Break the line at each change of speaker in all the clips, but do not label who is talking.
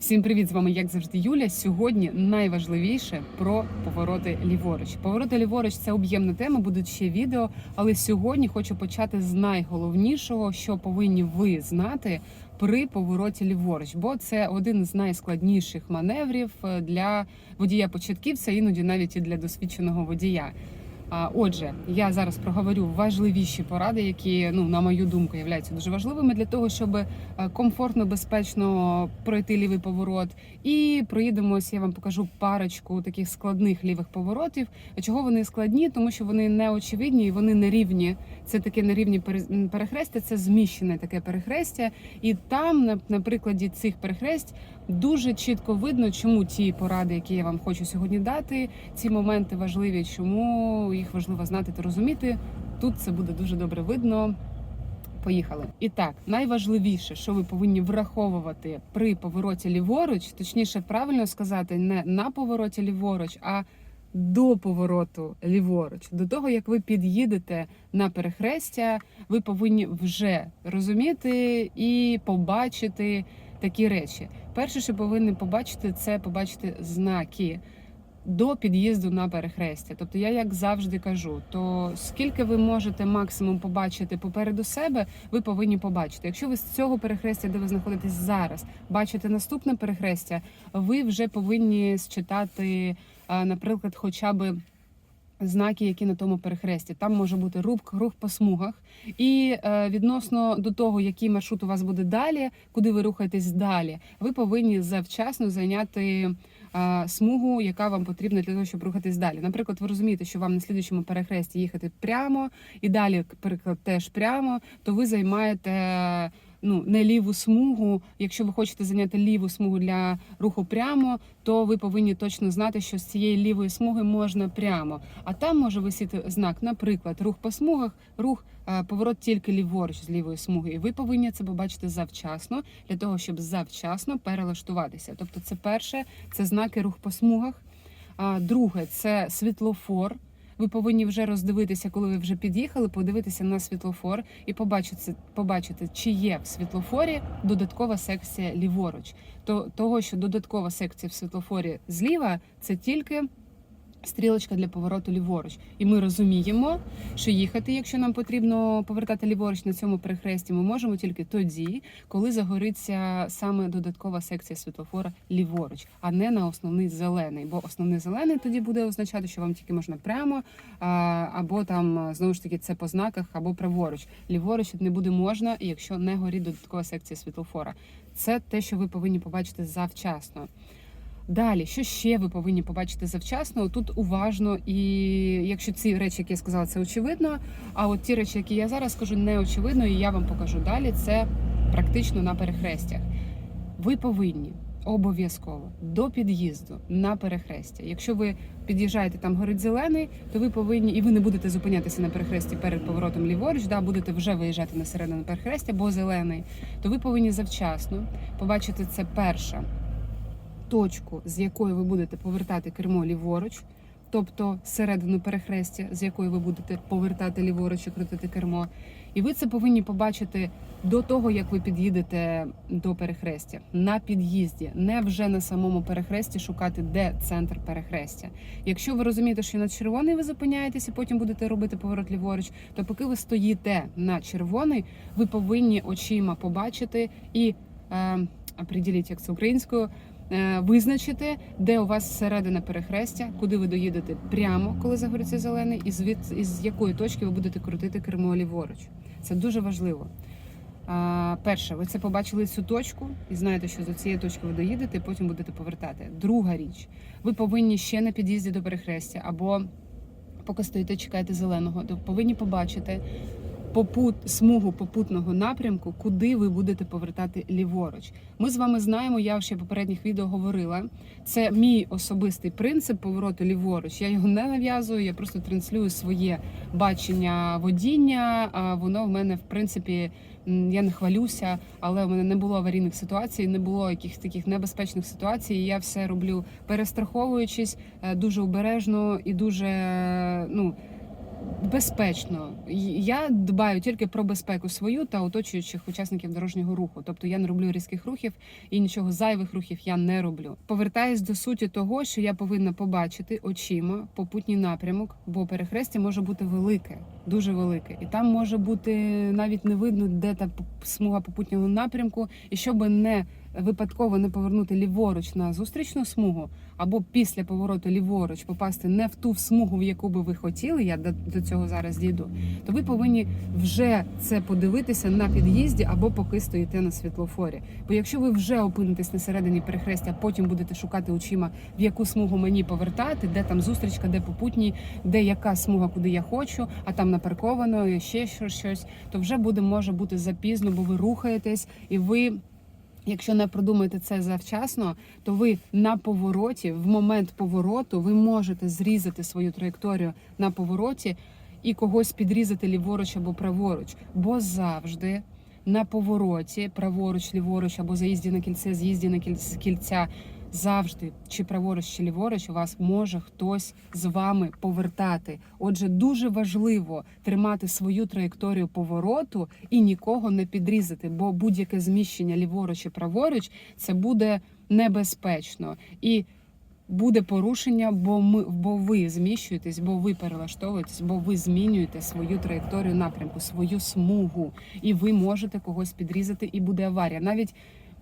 Всім привіт! З вами, як завжди, Юля. Сьогодні найважливіше про повороти ліворуч. Повороти ліворуч це об'ємна тема, будуть ще відео. Але сьогодні хочу почати з найголовнішого, що повинні ви знати при повороті ліворуч, бо це один з найскладніших маневрів е, для водія початківця, іноді навіть і для досвідченого водія. А, Отже, я зараз проговорю важливіші поради, які, ну на мою думку, являються дуже важливими для того, щоб е, комфортно, безпечно пройти лівий поворот. І проїдемось. Я вам покажу парочку таких складних лівих поворотів. Чого вони складні? Тому що вони не очевидні і вони не рівні. Це таке нерівні пере- перехрестя, це зміщене таке перехрестя. І там, на, на прикладі цих перехресть, дуже чітко видно, чому ті поради, які я вам хочу сьогодні дати, ці моменти важливі, чому їх важливо знати та розуміти. Тут це буде дуже добре видно. Поїхали. І так, найважливіше, що ви повинні враховувати при повороті ліворуч, точніше, правильно сказати, не на повороті ліворуч, а до повороту ліворуч. До того як ви під'їдете на перехрестя, ви повинні вже розуміти і побачити такі речі. Перше, що повинні побачити, це побачити знаки до під'їзду на перехрестя. Тобто, я як завжди кажу, то скільки ви можете максимум побачити попереду себе, ви повинні побачити. Якщо ви з цього перехрестя, де ви знаходитесь зараз, бачите наступне перехрестя, ви вже повинні считати, наприклад, хоча би. Знаки, які на тому перехресті, там може бути рух, рух по смугах, і е, відносно до того, який маршрут у вас буде далі, куди ви рухаєтесь далі, ви повинні завчасно зайняти е, смугу, яка вам потрібна для того, щоб рухатись далі. Наприклад, ви розумієте, що вам на слідчому перехресті їхати прямо і далі, наприклад, теж прямо, то ви займаєте. Ну, не ліву смугу. Якщо ви хочете зайняти ліву смугу для руху прямо, то ви повинні точно знати, що з цієї лівої смуги можна прямо. А там може висіти знак, наприклад, рух по смугах, рух е, поворот тільки ліворуч з лівої смуги. І ви повинні це побачити завчасно для того, щоб завчасно перелаштуватися. Тобто, це перше, це знаки рух по смугах. А друге, це світлофор. Ви повинні вже роздивитися, коли ви вже під'їхали, подивитися на світлофор і побачити, побачити, чи є в світлофорі додаткова секція ліворуч. То того, що додаткова секція в світлофорі зліва, це тільки стрілочка для повороту ліворуч. І ми розуміємо, що їхати, якщо нам потрібно повертати ліворуч на цьому перехресті, ми можемо тільки тоді, коли загориться саме додаткова секція світлофора ліворуч, а не на основний зелений. Бо основний зелений тоді буде означати, що вам тільки можна прямо, або там знову ж таки це по знаках, або праворуч. Ліворуч не буде можна, якщо не горить додаткова секція світлофора. Це те, що ви повинні побачити завчасно. Далі, що ще ви повинні побачити завчасно? Тут уважно, і якщо ці речі, які я сказала, це очевидно. А от ті речі, які я зараз скажу, не очевидно, і я вам покажу далі. Це практично на перехрестях. Ви повинні обов'язково до під'їзду на перехрестя. Якщо ви під'їжджаєте там горить зелений, то ви повинні і ви не будете зупинятися на перехресті перед поворотом ліворуч, да будете вже виїжджати на середину перехрестя, бо зелений, то ви повинні завчасно побачити це перше точку, з якої ви будете повертати кермо ліворуч, тобто середину перехрестя, з якої ви будете повертати ліворуч і крутити кермо. І ви це повинні побачити до того, як ви під'їдете до перехрестя на під'їзді, не вже на самому перехресті шукати, де центр перехрестя. Якщо ви розумієте, що на червоний ви зупиняєтесь і потім будете робити поворот ліворуч, то поки ви стоїте на червоний, ви повинні очима побачити і е, определіть, як це українською. Е, Визначити, де у вас середина перехрестя, куди ви доїдете прямо, коли загориться зелений, і звід із якої точки ви будете крутити кермо ліворуч. Це дуже важливо. Перше, ви це побачили цю точку і знаєте, що до цієї точки ви доїдете, і потім будете повертати. Друга річ, ви повинні ще на під'їзді до перехрестя або поки стоїте, чекаєте зеленого, то повинні побачити попут, смугу попутного напрямку, куди ви будете повертати ліворуч. Ми з вами знаємо, я ще в попередніх відео говорила. Це мій особистий принцип повороту ліворуч. Я його не нав'язую, я просто транслюю своє бачення водіння. А воно в мене в принципі. Я не хвалюся, але у мене не було аварійних ситуацій, не було якихось таких небезпечних ситуацій. Я все роблю перестраховуючись е, дуже обережно і дуже ну безпечно. Я дбаю тільки про безпеку свою та оточуючих учасників дорожнього руху. Тобто я не роблю різких рухів і нічого зайвих рухів я не роблю. Повертаюсь до суті того, що я повинна побачити очима попутній напрямок, бо перехрестя може бути велике, дуже велике, і там може бути навіть не видно, де та смуга попутнього напрямку, і щоб не випадково не повернути ліворуч на зустрічну смугу, або після повороту ліворуч попасти не в ту смугу, в яку би ви хотіли. Я до, цього зараз дійду. То ви повинні вже це подивитися на під'їзді або поки стоїте на світлофорі. Бо якщо ви вже опинитесь на середині перехрестя, потім будете шукати очима, в яку смугу мені повертати, де там зустрічка, де попутній, де яка смуга, куди я хочу, а там напарковано, і ще що- щось, то вже буде може бути запізно, бо ви рухаєтесь і ви. Якщо не продумаєте це завчасно, то ви на повороті, в момент повороту, ви можете зрізати свою траєкторію на повороті і когось підрізати ліворуч або праворуч, бо завжди на повороті, праворуч, ліворуч або заїзді на кільце, з'їзді на кіль- кільця, завжди чи праворуч, чи ліворуч, у вас може хтось з вами повертати. Отже, дуже важливо тримати свою траєкторію повороту і нікого не підрізати, бо будь-яке зміщення ліворуч і праворуч це буде небезпечно і. Буде порушення, бо ми бо ви зміщуєтесь, бо ви перелаштовуєтесь, бо ви змінюєте свою траєкторію напрямку, свою смугу, і ви можете когось підрізати, і буде аварія. Навіть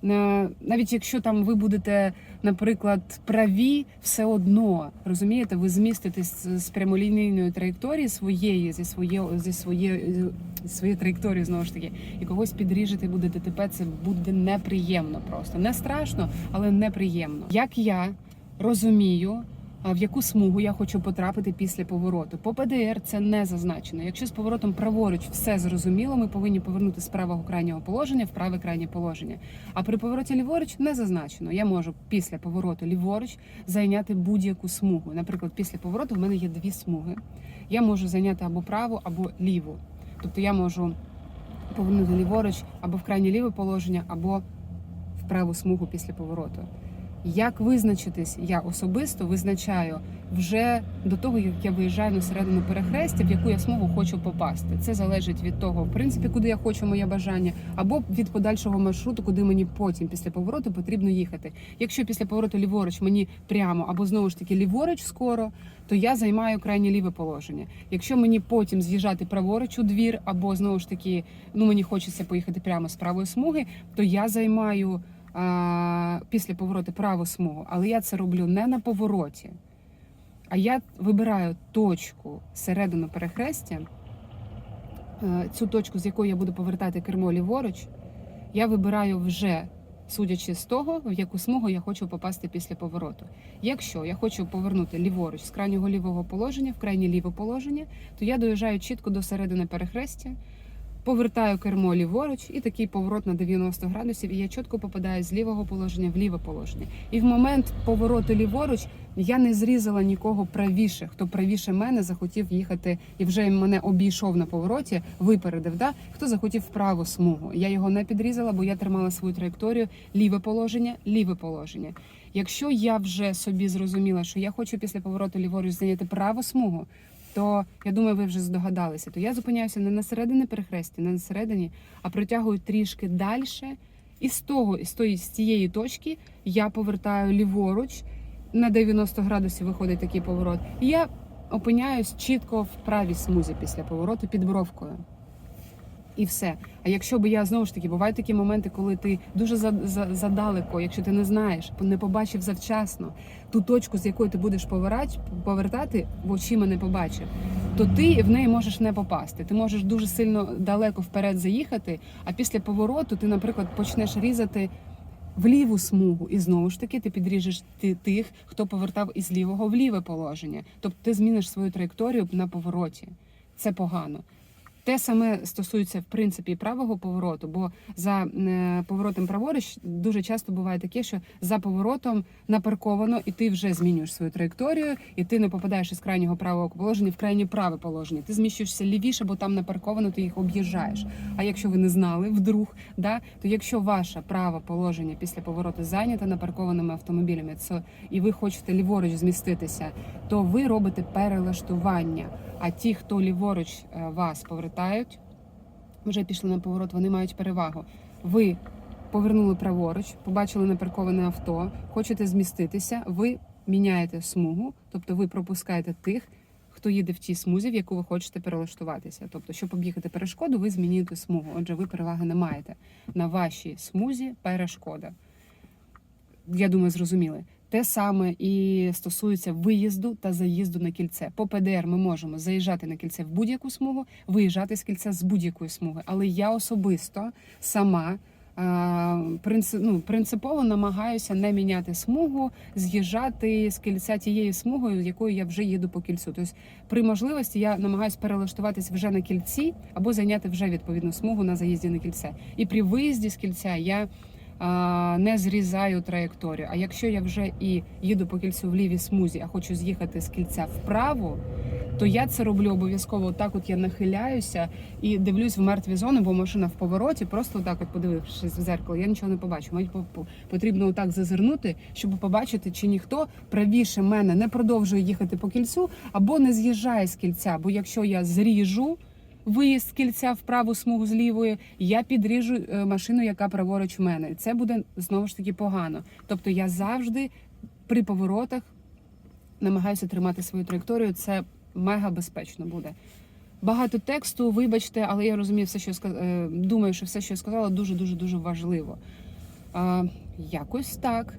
навіть якщо там ви будете, наприклад, праві, все одно розумієте, ви зміститесь з прямолінійної траєкторії своєї зі своєї зі своєї зі траєкторії знову ж таки, і когось підріжете, буде ДТП. Це буде неприємно, просто не страшно, але неприємно. Як я розумію. В яку смугу я хочу потрапити після повороту? По ПДР це не зазначено. Якщо з поворотом праворуч все зрозуміло, ми повинні повернути з правого крайнього положення в праве крайнє положення. А при повороті ліворуч не зазначено. Я можу після повороту ліворуч зайняти будь-яку смугу. Наприклад, після повороту в мене є дві смуги. Я можу зайняти або праву, або ліву. Тобто я можу повернути ліворуч або в крайнє ліве положення, або в праву смугу після повороту. Як визначитись, я особисто визначаю вже до того, як я виїжджаю на середину перехрестя, в яку я смугу хочу попасти. Це залежить від того, в принципі, куди я хочу моє бажання, або від подальшого маршруту, куди мені потім після повороту потрібно їхати. Якщо після повороту ліворуч мені прямо або знову ж таки ліворуч скоро, то я займаю крайнє ліве положення. Якщо мені потім з'їжджати праворуч у двір, або знову ж таки, ну мені хочеться поїхати прямо з правої смуги, то я займаю після повороту праву смугу, але я це роблю не на повороті, а я вибираю точку середину перехрестя, е, цю точку, з якої я буду повертати кермо ліворуч, я вибираю вже. Судячи з того, в яку смугу я хочу попасти після повороту. Якщо я хочу повернути ліворуч з крайнього лівого положення в крайнє ліве положення, то я доїжджаю чітко до середини перехрестя, повертаю кермо ліворуч і такий поворот на 90 градусів, і я чітко попадаю з лівого положення в ліве положення. І в момент повороту ліворуч я не зрізала нікого правіше. Хто правіше мене захотів їхати і вже мене обійшов на повороті, випередив. Да? Хто захотів в праву смугу? Я його не підрізала, бо я тримала свою траєкторію ліве положення, ліве положення. Якщо я вже собі зрозуміла, що я хочу після повороту ліворуч зайняти праву смугу, то я думаю, ви вже здогадалися. То я зупиняюся не на середині перехрестя, не на середині, а протягую трішки далі. І з того, з тої з цієї точки я повертаю ліворуч. На 90 градусів виходить такий поворот. І я опиняюсь чітко в правій смузі після повороту під бровкою. І все. А якщо би я знову ж таки бувають такі моменти, коли ти дуже за, за, задалеко, якщо ти не знаєш, не побачив завчасно ту точку, з якої ти будеш повертати, бо очима не побачив, то ти в неї можеш не попасти. Ти можеш дуже сильно далеко вперед заїхати, а після повороту ти, наприклад, почнеш різати. В ліву смугу, і знову ж таки ти підріжеш ти- тих, хто повертав із лівого в ліве положення. Тобто ти зміниш свою траєкторію на повороті. Це погано. Те саме стосується в принципі правого повороту, бо за е, поворотом праворуч дуже часто буває таке, що за поворотом напарковано, і ти вже змінюєш свою траєкторію, і ти не попадаєш із крайнього правого положення в крайнє праве положення. Ти зміщуєшся лівіше, бо там напарковано, ти їх об'їжджаєш. А якщо ви не знали вдруг, да, то якщо ваше праве положення після повороту зайнято напаркованими автомобілями, це і ви хочете ліворуч зміститися, то ви робите перелаштування. А ті, хто ліворуч е, вас повертають, вже пішли на поворот, вони мають перевагу. Ви повернули праворуч, побачили напарковане авто, хочете зміститися, ви міняєте смугу, тобто ви пропускаєте тих, хто їде в тій смузі, в яку ви хочете перелаштуватися. Тобто, щоб об'їхати перешкоду, ви змінюєте смугу. Отже, ви переваги не маєте. На вашій смузі перешкода. Я думаю, зрозуміли. Те саме і стосується виїзду та заїзду на кільце. По ПДР ми можемо заїжджати на кільце в будь-яку смугу, виїжджати з кільця з будь-якої смуги. Але я особисто сама ну, принципово намагаюся не міняти смугу, з'їжджати з кільця тією смугою, якою я вже їду по кільцю. Тобто, при можливості я намагаюся перелаштуватись вже на кільці або зайняти вже відповідну смугу на заїзді на кільце. І при виїзді з кільця я не зрізаю траєкторію. А якщо я вже і їду по кільцю в лівій смузі, а хочу з'їхати з кільця вправо, то я це роблю обов'язково. Так, от я нахиляюся і дивлюсь в мертві зони, бо машина в повороті. Просто так, от подивившись в зеркало, я нічого не побачу. Мені по- по- потрібно отак зазирнути, щоб побачити, чи ніхто правіше мене не продовжує їхати по кільцю або не з'їжджає з кільця. Бо якщо я зріжу. Виїзд з кільця в праву смугу з лівої, я підріжу е, машину, яка праворуч в мене. Це буде знову ж таки погано. Тобто я завжди при поворотах намагаюся тримати свою траєкторію. Це мега безпечно буде. Багато тексту, вибачте, але я розумію все, що сказ- е, думаю, що все, що я сказала, дуже дуже дуже важливо. А, якось так.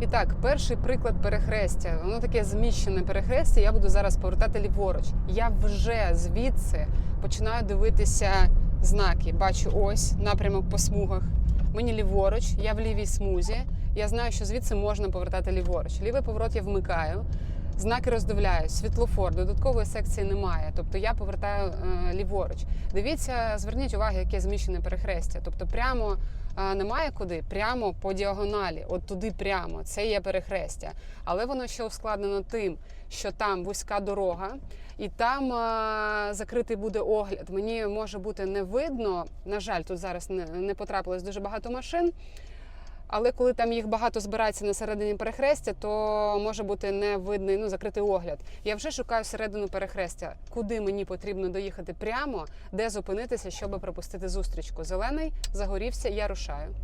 І так, перший приклад перехрестя. Воно таке зміщене перехрестя. Я буду зараз повертати ліворуч. Я вже звідси починаю дивитися знаки. Бачу ось напрямок по смугах. Мені ліворуч, я в лівій смузі. Я знаю, що звідси можна повертати ліворуч. Лівий поворот я вмикаю. Знаки роздивляюсь, світлофор, додаткової секції немає. Тобто я повертаю е, ліворуч. Дивіться, зверніть увагу, яке зміщене перехрестя. Тобто, прямо немає куди, прямо по діагоналі, от туди прямо. Це є перехрестя. Але воно ще ускладнено тим, що там вузька дорога, і там а, закритий буде огляд. Мені може бути не видно. На жаль, тут зараз не, не потрапилось дуже багато машин. Але коли там їх багато збирається на середині перехрестя, то може бути не видний, ну закритий огляд. Я вже шукаю середину перехрестя, куди мені потрібно доїхати прямо, де зупинитися, щоб пропустити зустрічку. Зелений загорівся, я рушаю.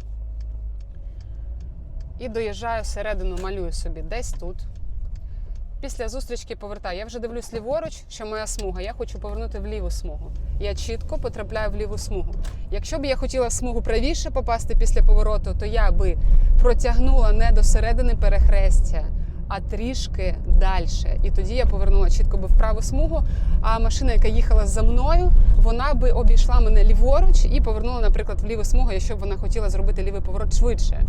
І доїжджаю всередину, малюю собі десь тут. Після зустрічки повертаю. Я вже дивлюсь ліворуч, що моя смуга. Я хочу повернути в ліву смугу. Я чітко потрапляю в ліву смугу. Якщо б я хотіла смугу правіше попасти після повороту, то я би протягнула не до середини перехрестя, а трішки далі. І тоді я повернула чітко би в праву смугу. А машина, яка їхала за мною, вона би обійшла мене ліворуч і повернула, наприклад, в ліву смугу, якщо б вона хотіла зробити лівий поворот швидше.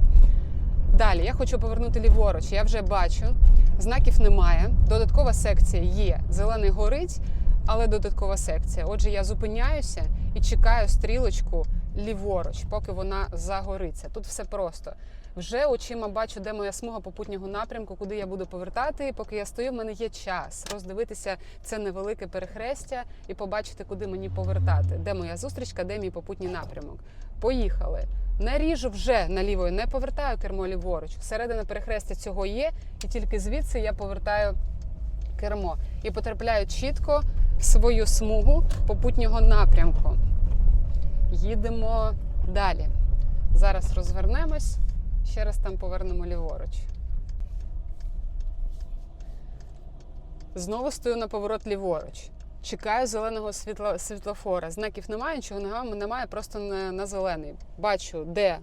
Далі я хочу повернути ліворуч. Я вже бачу, знаків немає. Додаткова секція є. Зелений горить, але додаткова секція. Отже, я зупиняюся і чекаю стрілочку ліворуч, поки вона загориться. Тут все просто. Вже очима бачу, де моя смуга попутнього напрямку, куди я буду повертати. І поки я стою, в мене є час роздивитися це невелике перехрестя і побачити, куди мені повертати, де моя зустрічка, де мій попутній напрямок. Поїхали. Не ріжу вже наліво, не повертаю кермо ліворуч. Середина перехрестя цього є, і тільки звідси я повертаю кермо і потрапляю чітко в свою смугу попутнього напрямку. Їдемо далі. Зараз розвернемось, ще раз там повернемо ліворуч. Знову стою на поворот ліворуч. Чекаю зеленого світла, світлофора. Знаків немає, нічого немає, немає просто на, на зелений. Бачу, де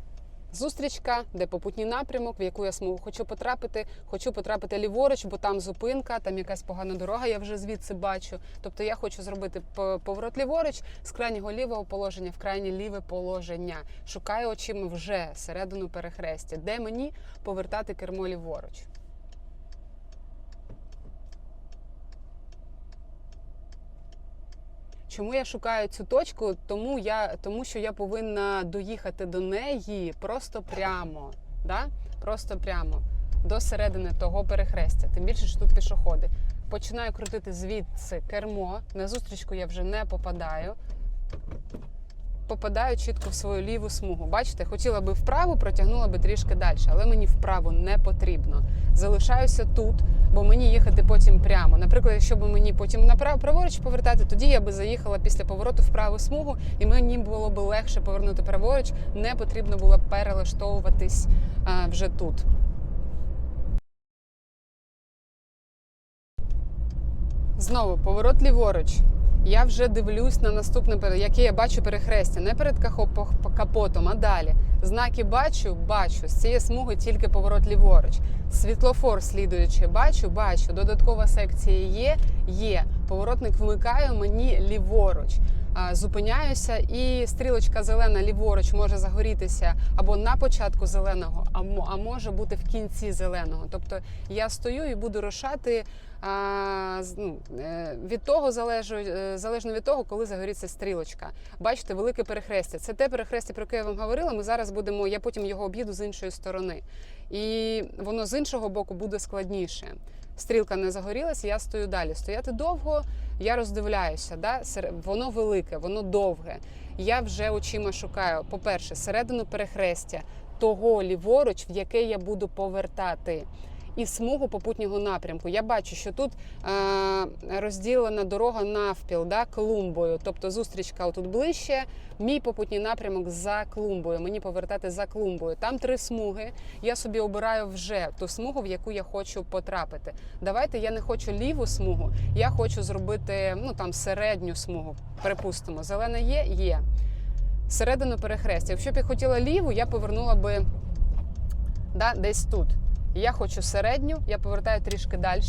зустрічка, де попутній напрямок, в яку я смугу хочу потрапити. Хочу потрапити ліворуч, бо там зупинка, там якась погана дорога, я вже звідси бачу. Тобто я хочу зробити поворот ліворуч з крайнього лівого положення в крайнє ліве положення. Шукаю очима вже середину перехрестя, де мені повертати кермо ліворуч. Чому я шукаю цю точку? Тому я тому, що я повинна доїхати до неї просто прямо, да? просто прямо до середини того перехрестя. Тим більше, що тут пішоходи. Починаю крутити звідси кермо. На зустрічку я вже не попадаю. Попадаю чітко в свою ліву смугу. Бачите, хотіла би вправо, протягнула би трішки далі, але мені вправо не потрібно. Залишаюся тут, бо мені їхати потім прямо. Наприклад, якщо б мені потім направо праворуч повертати, тоді я би заїхала після повороту в праву смугу, і мені було б легше повернути праворуч. Не потрібно було перелаштовуватись а, вже тут. Знову поворот ліворуч. Я вже дивлюсь на наступне, яке я бачу перехрестя. Не перед капотом, а далі. Знаки бачу, бачу. З цієї смуги тільки поворот ліворуч. Світлофор слідуючи, бачу, бачу. Додаткова секція є, є. Поворотник вмикаю мені ліворуч. Зупиняюся, і стрілочка зелена ліворуч може загорітися або на початку зеленого, а може бути в кінці зеленого. Тобто я стою і буду рушати ну, е, від того залежу, е, залежно від того, коли загоріться стрілочка. Бачите, велике перехрестя. Це те перехрестя, про яке я вам говорила. Ми зараз будемо, я потім його об'їду з іншої сторони. І воно з іншого боку буде складніше. Стрілка не загорілася, я стою далі. Стояти довго, я роздивляюся. Да? Воно велике, воно довге. Я вже очима шукаю. По-перше, середину перехрестя того ліворуч, в яке я буду повертати. І смугу попутнього напрямку. Я бачу, що тут е, розділена дорога навпіл, да, клумбою. Тобто зустрічка тут ближче, мій попутній напрямок за клумбою. Мені повертати за клумбою. Там три смуги. Я собі обираю вже ту смугу, в яку я хочу потрапити. Давайте я не хочу ліву смугу, я хочу зробити ну там середню смугу. Припустимо, зелена є, є. Середину перехрестя. Якщо б я хотіла ліву, я повернула би да, десь тут. Я хочу середню, я повертаю трішки далі.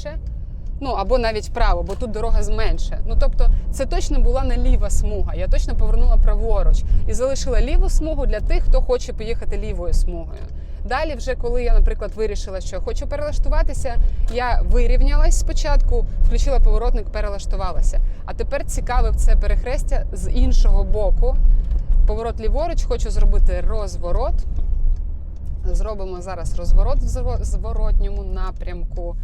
Ну або навіть вправо, бо тут дорога зменше. Ну тобто, це точно була не ліва смуга. Я точно повернула праворуч і залишила ліву смугу для тих, хто хоче поїхати лівою смугою. Далі, вже коли я, наприклад, вирішила, що хочу перелаштуватися, я вирівнялась спочатку, включила поворотник, перелаштувалася. А тепер цікавив це перехрестя з іншого боку. Поворот ліворуч, хочу зробити розворот. Зробимо зараз розворот в зворотньому напрямку.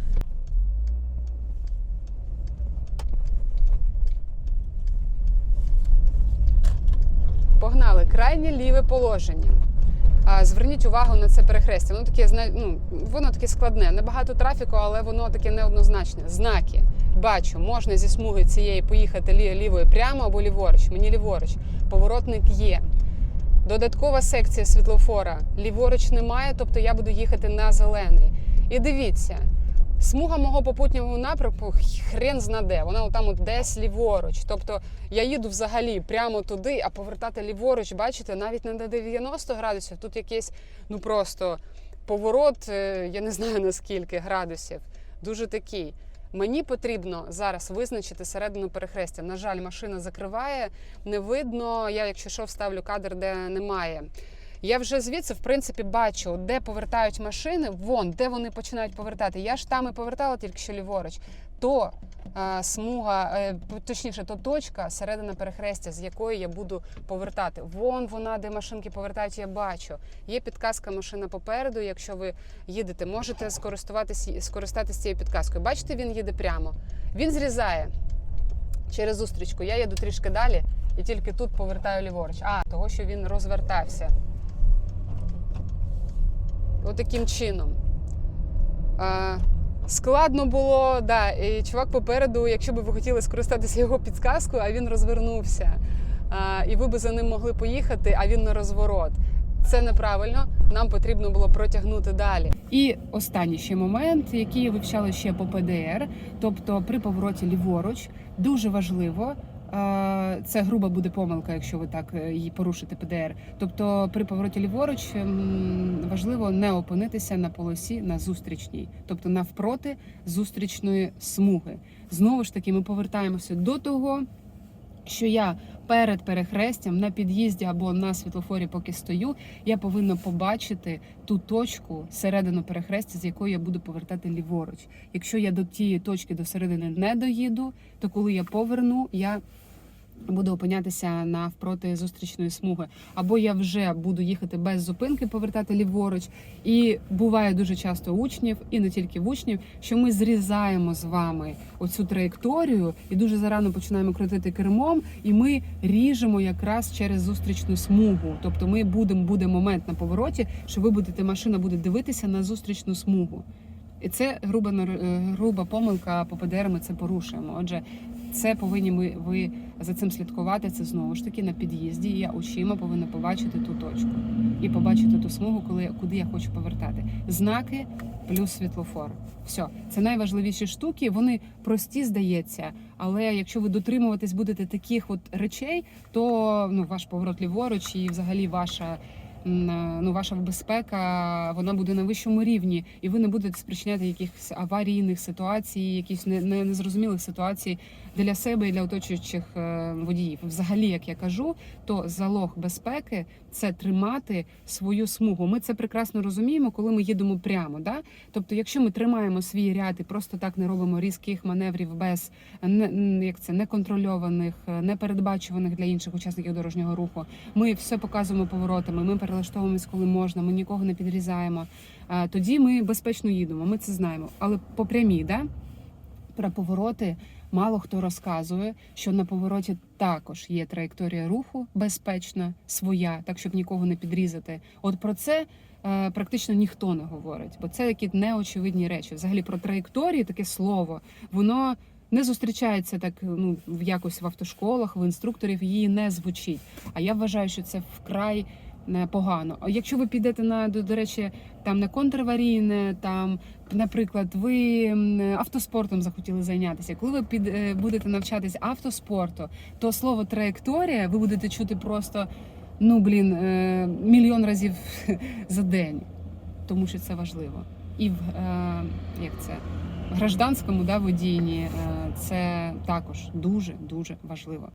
Погнали крайнє ліве положення. Зверніть увагу на це перехрестя. Воно таке ну, воно таке складне. Небагато трафіку, але воно таке неоднозначне. Знаки. Бачу, можна зі смуги цієї поїхати лівою прямо або ліворуч. Мені ліворуч. Поворотник є. Додаткова секція світлофора. Ліворуч немає, тобто я буду їхати на зелений. І дивіться, смуга мого попутнього напрямку хрен знаде. Вона там от десь ліворуч. Тобто я їду взагалі прямо туди, а повертати ліворуч, бачите, навіть не на 90 градусів. Тут якийсь, ну просто поворот, е, я не знаю наскільки градусів. Дуже такий. Мені потрібно зараз визначити середину перехрестя. На жаль, машина закриває, не видно. Я, якщо що, вставлю кадр, де немає. Я вже звідси, в принципі, бачу, де повертають машини, вон, де вони починають повертати. Я ж там і повертала тільки що ліворуч. То смуга, е, точніше, то точка, середина перехрестя, з якої я буду повертати. Вон вона, де машинки повертають, я бачу. Є підказка машина попереду. Якщо ви їдете, можете скористуватися скористатися цією підказкою. Бачите, він їде прямо. Він зрізає через зустрічку. Я їду трішки далі і тільки тут повертаю ліворуч. А, того, що він розвертався. Отаким чином. Складно було, да, і чувак попереду, якщо б ви хотіли скористатися його підказкою, а він розвернувся. А, і ви б за ним могли поїхати, а він на розворот. Це неправильно. Нам потрібно було протягнути далі. І останній ще момент, який вивчали ще по ПДР, тобто при повороті ліворуч, дуже важливо. Е, Це груба буде помилка, якщо ви так е, її порушите ПДР. Тобто, при повороті ліворуч важливо не опинитися на полосі на зустрічній, тобто навпроти зустрічної смуги. Знову ж таки, ми повертаємося до того, що я перед перехрестям на під'їзді або на світлофорі, поки стою, я повинна побачити ту точку середину перехрестя, з якої я буду повертати ліворуч. Якщо я до тієї точки до середини не доїду, то коли я поверну, я Буду опинятися навпроти зустрічної смуги, або я вже буду їхати без зупинки, повертати ліворуч. І буває дуже часто учнів, і не тільки в учнів, що ми зрізаємо з вами оцю траєкторію і дуже зарано починаємо крутити кермом, і ми ріжемо якраз через зустрічну смугу. Тобто, ми будемо буде момент на повороті, що ви будете машина буде дивитися на зустрічну смугу. І це груба е, груба помилка по ПДР. Ми це порушуємо. Отже, це повинні ми ви за цим слідкувати. Це знову ж таки на під'їзді. Я очима повинна побачити ту точку і побачити ту смугу, коли куди я хочу повертати. Знаки плюс світлофор. Все, це найважливіші штуки. Вони прості, здається, але якщо ви дотримуватись будете таких от речей, то ну ваш поворот ліворуч і взагалі ваша. М, Ну, ваша безпека вона буде на вищому рівні, і ви не будете спричиняти якихось аварійних ситуацій, якихось не- не- незрозумілих ситуацій для себе і для оточуючих е, водіїв. Взагалі, як я кажу, то залог безпеки це тримати свою смугу. Ми це прекрасно розуміємо, коли ми їдемо прямо. Да? Тобто, якщо ми тримаємо свій ряд і просто так не робимо різких маневрів без як це неконтрольованих, е, непередбачуваних для інших учасників дорожнього руху, ми все показуємо поворотами. Ми перелаштовуємось, коли можна. Ми нікого не підрізаємо. Тоді ми безпечно їдемо. Ми це знаємо. Але по прямій, да? про повороти мало хто розказує, що на повороті також є траєкторія руху безпечна, своя, так щоб нікого не підрізати. От про це е, практично ніхто не говорить, бо це такі неочевидні речі. Взагалі про траєкторії таке слово, воно. Не зустрічається так ну якось в автошколах, в інструкторів її не звучить. А я вважаю, що це вкрай погано. А якщо ви підете на до, до речі, там на контраварійне, там наприклад, ви автоспортом захотіли зайнятися. Коли ви під е, будете навчатись автоспорту, то слово траєкторія ви будете чути просто ну блін е, мільйон разів за день, тому що це важливо. І в е, як це в гражданському да, водінні е, це також дуже дуже важливо.